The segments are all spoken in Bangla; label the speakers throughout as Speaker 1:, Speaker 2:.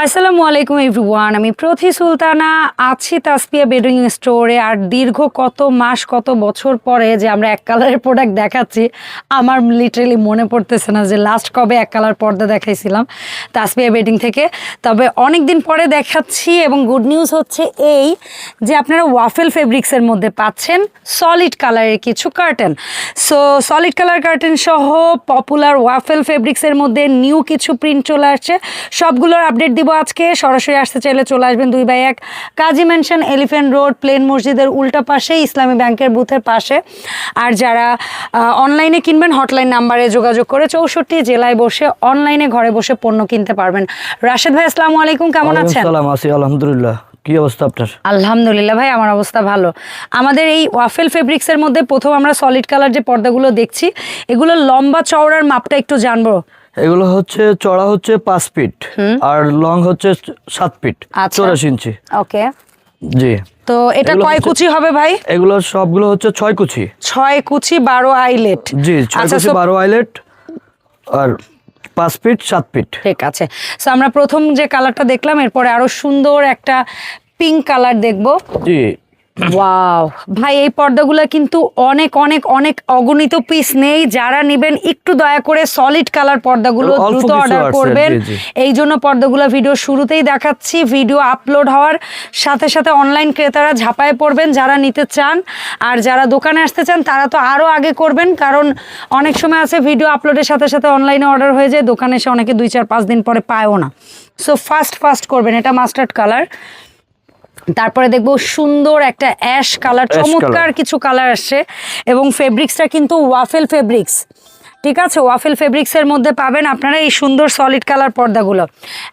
Speaker 1: আসসালামু আলাইকুম এভরিওয়ান, আমি প্রথি সুলতানা, আছি তাসপিয়া বেডিং স্টোরে আর দীর্ঘ কত মাস, কত বছর পরে যে আমরা এক কালারের প্রোডাক্ট দেখাচ্ছি, আমার লিটারেলি মনে পড়তেছে না যে লাস্ট কবে এক কালার পর্দা দেখাইছিলাম তাসপিয়া বেডিং থেকে। তবে অনেক দিন পরে দেখাচ্ছি এবং গুড নিউজ হচ্ছে এই যে আপনারা ওয়াফেল ফেব্রিক্সের মধ্যে পাচ্ছেন সলিড কালারের কিছু curtain so solid colour curtain সহ পপুলার ওয়াফেল ফেব্রিক্সের মধ্যে নিউ কিছু প্রিন্ট চলে আসছে। সবগুলোর আপডেট দিব আজকে। সরাসরি আসতে চাইলে চলে আসবেন দুই বাই এক। Kazi mansion elephant road plane মসজিদের উল্টা পাশে ইসলামী ব্যাংকের বুথের পাশে। আর যারা অনলাইনে কিনবেন হটলাইন নাম্বারে যোগাযোগ করে চৌষট্টি জেলায় বসে অনলাইনে ঘরে বসে পণ্য কিনতে পারবেন। রাশেদ ভাই আসসালামু আলাইকুম কেমন আছেন?
Speaker 2: আলহামদুলিল্লাহ। কি অবস্থা আপনার?
Speaker 1: আলহামদুলিল্লাহ ভাই আমার অবস্থা ভালো। আমাদের এই ওয়াফেল ফেব্রিক্সের মধ্যে প্রথম আমরা সলিড কালার যে পর্দাগুলো দেখছি এগুলো লম্বা চওড়ার মাপটা একটু জানব।
Speaker 2: এগুলো হচ্ছে চড়া হচ্ছে পাঁচ ফিট আর লং হচ্ছে সাত ফিট
Speaker 1: আচ্ছা।
Speaker 2: চৌরাশি ইঞ্চি।
Speaker 1: ওকে।
Speaker 2: জি।
Speaker 1: তো এটা কয় কুচি হবে ভাই?
Speaker 2: এগুলো সবগুলো হচ্ছে ছয় কুচি।
Speaker 1: ছয় কুচি বারো আইলেট।
Speaker 2: জি ছয়
Speaker 1: আচ্ছা
Speaker 2: কুচি বারো আইলেট আর পাঁচ ফিট সাত ফিট।
Speaker 1: ঠিক আছে। সো আমরা প্রথম যে কালারটা দেখলাম এরপরে আরও সুন্দর একটা পিঙ্ক কালার দেখব।
Speaker 2: জি।
Speaker 1: ওয়াও ভাই এই পর্দাগুলো কিন্তু অনেক অনেক অনেক অগণিত পিস নেই। যারা নেবেন একটু দয়া করে সলিড কালার পর্দাগুলো দ্রুত অর্ডার করবেন। এই জন্য পর্দাগুলো ভিডিও শুরুতেই দেখাচ্ছি। ভিডিও আপলোড হওয়ার সাথে সাথে অনলাইন ক্রেতারা ঝাঁপায় পড়বেন যারা নিতে চান। আর যারা দোকানে আসতে চান তারা তো আরও আগে করবেন কারণ অনেক সময় আছে ভিডিও আপলোডের সাথে সাথে অনলাইনে অর্ডার হয়ে যায়। দোকানে এসে অনেকে দুই চার পাঁচ দিন পরে পায়ও না। সো ফাস্ট ফাস্ট করবেন। এটা মাস্টার্ড কালার তারপরে দেখব সুন্দর একটা অ্যাশ কালার চমৎকার কিছু কালার আসছে এবং ফেব্রিক্সটা কিন্তু ওয়াফেল ফেব্রিক্স। ঠিক আছে? ওয়াফেল ফেব্রিক্সের মধ্যে পাবেন আপনারা এই সুন্দর সলিড কালার পর্দাগুলো।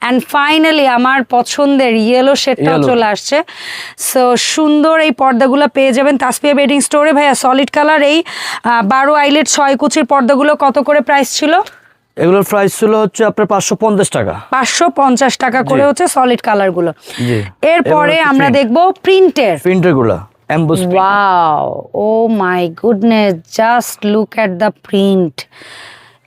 Speaker 1: অ্যান্ড ফাইনালি আমার পছন্দের ইয়েলো শেডটাও চলে আসছে। সো সুন্দর এই পর্দাগুলো পেয়ে যাবেন তাসপিয়া বেডিং স্টোরে। ভাইয়া সলিড কালার এই বারো আইলেট ছয় কুচির পর্দাগুলো কত করে প্রাইস ছিল?
Speaker 2: এগুলোর প্রাইস ছিল হচ্ছে আপনার পাঁচশো পঞ্চাশ টাকা
Speaker 1: পাঁচশো পঞ্চাশ টাকা করে হচ্ছে সলিড কালারগুলো
Speaker 2: জি।
Speaker 1: এরপরে আমরা। দেখব প্রিন্টের
Speaker 2: প্রিন্টারগুলা
Speaker 1: Wow. Oh my goodness. Just look at the print.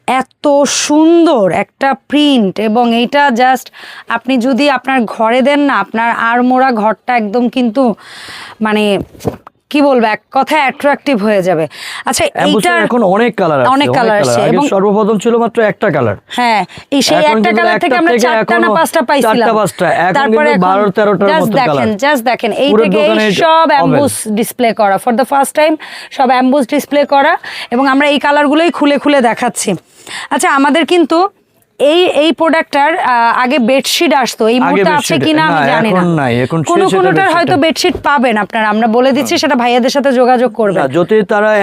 Speaker 1: এত সুন্দর একটা প্রিন্ট এবং এইটা জাস্ট আপনি যদি আপনার ঘরে দেন না আপনার আড়মোড়া ঘরটা একদম কিন্তু মানে কি বলব এক কথায় অ্যাট্রাকটিভ হয়ে যাবে। আচ্ছা এইটা
Speaker 2: এখন অনেক কালার আছে
Speaker 1: অনেক কালার আছে এবং
Speaker 2: সর্বপ্রথম ছিল মাত্র একটা কালার
Speaker 1: হ্যাঁ এই সেই একটা কালার থেকে আমরা চারটা না পাঁচটা পাইছিলাম।
Speaker 2: চারটা পাঁচটা, এখন কিন্তু 12 13টার
Speaker 1: জাস্ট
Speaker 2: মতো
Speaker 1: দেখেন
Speaker 2: colour।
Speaker 1: জাস্ট দেখেন এই
Speaker 2: পুরো
Speaker 1: থেকে এই
Speaker 2: দোকানে
Speaker 1: সব। অ্যাম্বুস ডিসপ্লে করা। ফর দ্য ফার্স্ট টাইম সব অ্যাম্বুস ডিসপ্লে করা এবং আমরা এই কালারগুলোই খুলে খুলে দেখাচ্ছি। আচ্ছা আমাদের কিন্তু এই এই প্রোডাক্টটার আগে বেডশিট আসতো। এই মুহূর্তে আছে কিনা আমি জানি না।
Speaker 2: এখন নাই,
Speaker 1: কোনো কোনোটার হয়তো বেডশিট পাবেন আপনারা। আমরা বলে দিচ্ছি সেটা ভাইয়াদের সাথে যোগাযোগ করবেন।
Speaker 2: না, যদি তারা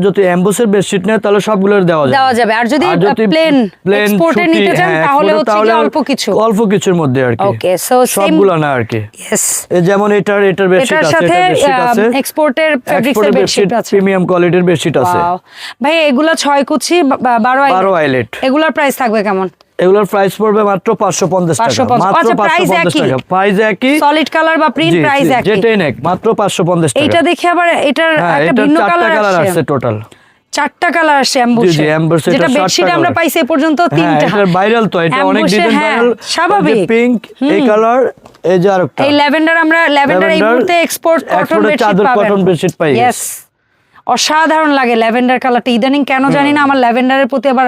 Speaker 2: যদি বেডশিট নেয় তাহলে সবগুলোর দেওয়া যাবে।
Speaker 1: দেওয়া যাবে। আর যদি প্লেন এক্সপোর্টে নিতে চান
Speaker 2: হ্যাঁ,
Speaker 1: তাহলে হচ্ছে অল্প কিছু।
Speaker 2: অল্প কিছুর মধ্যে আর কি।
Speaker 1: ওকে সো
Speaker 2: সবগুলো না আর কি। এই যেমন এটার এটার বেডশিট আছে
Speaker 1: সাথে এক্সপোর্টের ফেব্রিক্সের বেডশিট আছে।
Speaker 2: প্রিমিয়াম কোয়ালিটির বেডশিট আছে.
Speaker 1: ভাই এগুলা ছয় কুচি বা- বা- বারো
Speaker 2: বারো
Speaker 1: আইলেট
Speaker 2: আইলেট
Speaker 1: এগুলার প্রাইস থাকবে কেমন?
Speaker 2: এগুলোর প্রাইস পড়বে মাত্র পাঁচশো পঞ্চাশ টাকা। মাত্র
Speaker 1: আচ্ছা,
Speaker 2: পাঁচশো
Speaker 1: price
Speaker 2: পঞ্চাশ
Speaker 1: একই?
Speaker 2: টাকা। প্রাইস একই।
Speaker 1: সলিড কালার বা প্রিন্ট প্রাইস একই।
Speaker 2: মাত্র পাঁচশো পঞ্চাশ টাকা।
Speaker 1: এইটা দেখে আবার এটার
Speaker 2: হ্যাঁ
Speaker 1: একটা ভিন্ন কালার
Speaker 2: আছে টোটাল
Speaker 1: চারটা কালার অ্যাম্বুশে যেটা
Speaker 2: এটা
Speaker 1: বেডশিট আমরা পাইছি এ পর্যন্ত
Speaker 2: হ্যাঁ
Speaker 1: তিনটা।
Speaker 2: এটা ভাইরাল তো এটা অনেক ডিজাইন
Speaker 1: হ্যাঁ,
Speaker 2: ভাইরাল
Speaker 1: স্বাভাবিক।
Speaker 2: পিঙ্ক এই কালার এই যে আরেকটা।
Speaker 1: এই ল্যাভেন্ডার আমরা ল্যাভেন্ডার এই মুহূর্তে এক্সপোর্ট কটন বেডশিট পাবেন।
Speaker 2: bedsheet পাই.
Speaker 1: অসাধারণ লাগে ল্যাভেন্ডার কালারটা ইদানিং কেন জানি না আমার ল্যাভেন্ডারের প্রতি আবার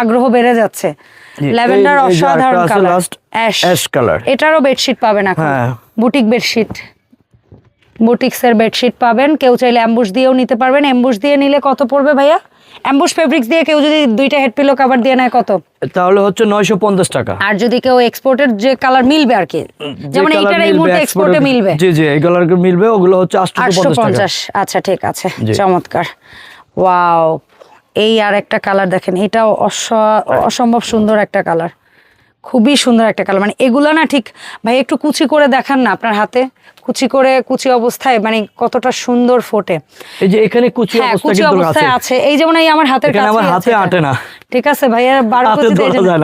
Speaker 1: আগ্রহ বেড়ে যাচ্ছে। ল্যাভেন্ডার অসাধারণ কালার অ্যাশ এটারও বেডশিট পাবেন এখন। বুটিক বেডশিট বুটিক্সের বেডশিট পাবেন। কেউ চাইলে অ্যাম্বুশ দিয়েও নিতে পারবেন। অ্যাম্বুশ দিয়ে নিলে কত পড়বে ভাইয়া? অ্যাম্বুশ ফেব্রিক্স দিয়ে কেউ যদি দুইটা হেড পিলো কভার দিয়ে নেয় কত?
Speaker 2: তাহলে হচ্ছে নয়শো পঞ্চাশ টাকা।
Speaker 1: আর যদি কেউ এক্সপোর্টের যে কালার মিলবে আর কি? যেমন এইটার এই মুহূর্তে এক্সপোর্টে মিলবে।
Speaker 2: জি জি এই কালার মিলবে ওগুলো হচ্ছে
Speaker 1: আটশো
Speaker 2: আটশো পঞ্চাশ। টাকা
Speaker 1: আচ্ছা ঠিক আছে। চমৎকার। ওয়াও এই আর একটা কালার দেখেন এটাও অসম্ভব সুন্দর একটা কালার খুবই সুন্দর একটা কালার মানে এগুলো না ঠিক ভাই একটু কুচি করে দেখান না আপনার হাতে। কুচি করে কুচি অবস্থায় মানে কতটা সুন্দর ফোটে।
Speaker 2: এই যে এখানে কুচি
Speaker 1: হ্যাঁ কুচি অবস্থায় আছে। এই যেমন এই আমার হাতের কাছে
Speaker 2: আমার হাতে আটে না।
Speaker 1: ঠিক আছে ভাইয়া বারো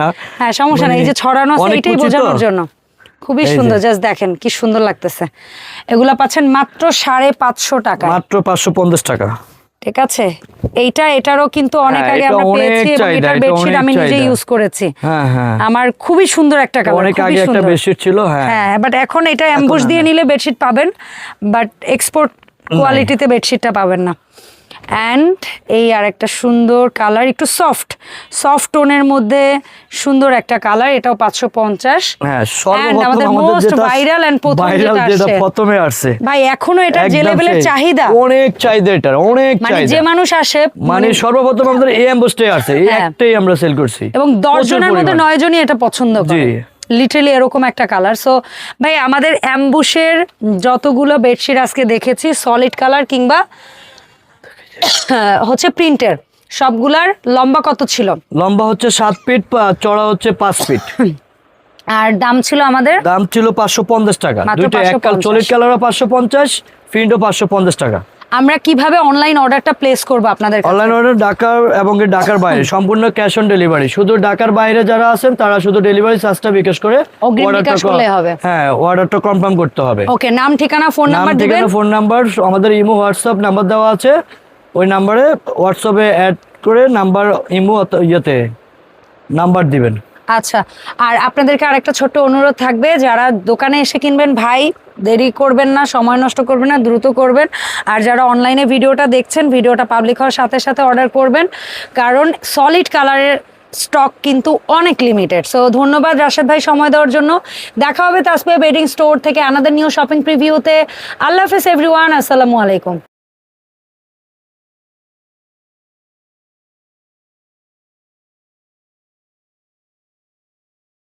Speaker 2: না।
Speaker 1: হ্যাঁ সমস্যা নেই। এই যে
Speaker 2: মানে
Speaker 1: ছড়ানো আছে এটাই বোঝানোর জন্য। খুবই সুন্দর জাস্ট দেখেন কি সুন্দর লাগতেছে। এগুলা পাচ্ছেন মাত্র সাড়ে পাঁচশো টাকা
Speaker 2: মাত্র পাঁচশো পঞ্চাশ টাকা।
Speaker 1: ঠিক আছে? এইটা এটারও কিন্তু অনেক
Speaker 2: হ্যাঁ,
Speaker 1: আগে আমরা পেয়েছি এবং এটার
Speaker 2: এটা
Speaker 1: বেডশিট আমি নিজে ইউজ করেছি।
Speaker 2: হ্যাঁ হ্যাঁ।
Speaker 1: আমার খুবই সুন্দর একটা কালার
Speaker 2: অনেক আগে একটা বেডশিট ছিল হ্যাঁ।
Speaker 1: হ্যাঁ বাট এখন এটা অ্যাম্বুশ দিয়ে নিলে বেডশিট পাবেন বাট এক্সপোর্ট কোয়ালিটিতে বেডশিটটা পাবেন না। অ্যান্ড এই আর একটা সুন্দর কালার একটু সফট সফট টোনের মধ্যে সুন্দর একটা কালার এটাও পাঁচশো পঞ্চাশ।
Speaker 2: হ্যাঁ
Speaker 1: আমাদের
Speaker 2: ভাইরাল প্রথমে আসছে
Speaker 1: ভাই এখনও এটা যে লেভেলের চাহিদা।
Speaker 2: অনেক চাহিদা এটার অনেক
Speaker 1: মানে যে মানুষ আসে
Speaker 2: মানে সর্বপ্রথম আমাদের এই অ্যাম্বুসটাই আছে এই
Speaker 1: হ্যাঁ।
Speaker 2: একটাই আমরা সেল করছি।
Speaker 1: এবং দশ জনের মধ্যে
Speaker 2: পরিমাণ।
Speaker 1: নয় জনই এটা পছন্দ করে। লিটারালি এরকম একটা কালার সো ভাই আমাদের অ্যাম্বুশের যতগুলো বেডশিট আজকে দেখেছি সলিড কালার কিংবা হচ্ছে প্রিন্টের সবগুলার লম্বা কত ছিল?
Speaker 2: লম্বা হচ্ছে সাত ফিট চড়া হচ্ছে পাঁচ ফিট
Speaker 1: আর দাম ছিল আমাদের?
Speaker 2: দাম ছিল পাঁচশো পঞ্চাশ টাকা। দুইটা এক কাল
Speaker 1: 550
Speaker 2: চল্লিশ কালারও পাঁচশো পঞ্চাশ প্রিন্টও পাঁচশো পঞ্চাশ টাকা।
Speaker 1: আমরা কীভাবে অনলাইন অর্ডারটা প্লেস করব আপনাদের?
Speaker 2: অনলাইন অর্ডার ঢাকার এবং ঢাকার বাইরে সম্পূর্ণ ক্যাশ অন ডেলিভারি শুধু ঢাকার বাইরে যারা আছেন তারা শুধু ডেলিভারি চার্জটা বিকাশ করে
Speaker 1: হবে।
Speaker 2: হ্যাঁ অর্ডারটা কনফার্ম করতে হবে।
Speaker 1: ওকে নাম ঠিকানা ফোন নাম্বার দিবেন?
Speaker 2: ঠিকানা ফোন নাম্বার আমাদের ইমো হোয়াটসঅ্যাপ নাম্বার দেওয়া আছে। ওই নাম্বারে হোয়াটসঅ্যাপে অ্যাড করে নাম্বার, ইমো ইয়েতে নাম্বার দিবেন।
Speaker 1: আচ্ছা আর আপনাদেরকে আরেকটা ছোট্ট অনুরোধ থাকবে, যারা দোকানে এসে কিনবেন, ভাই, দেরি করবেন না, সময় নষ্ট করবেন না, দ্রুত করবেন। আর যারা অনলাইনে ভিডিওটা দেখছেন, ভিডিওটা পাবলিক হওয়ার সাথে সাথে অর্ডার করবেন, কারণ সলিড কালারের স্টক কিন্তু অনেক লিমিটেড সো ধন্যবাদ রাশেদ ভাই সময় দেওয়ার জন্য। দেখা হবে তাসপিয়া বেডিং স্টোর থেকে আনাদের নিউ শপিং প্রিভিউতে আল্লাহ হাফিজ এভরিওয়ান আসসালামু আলাইকুম।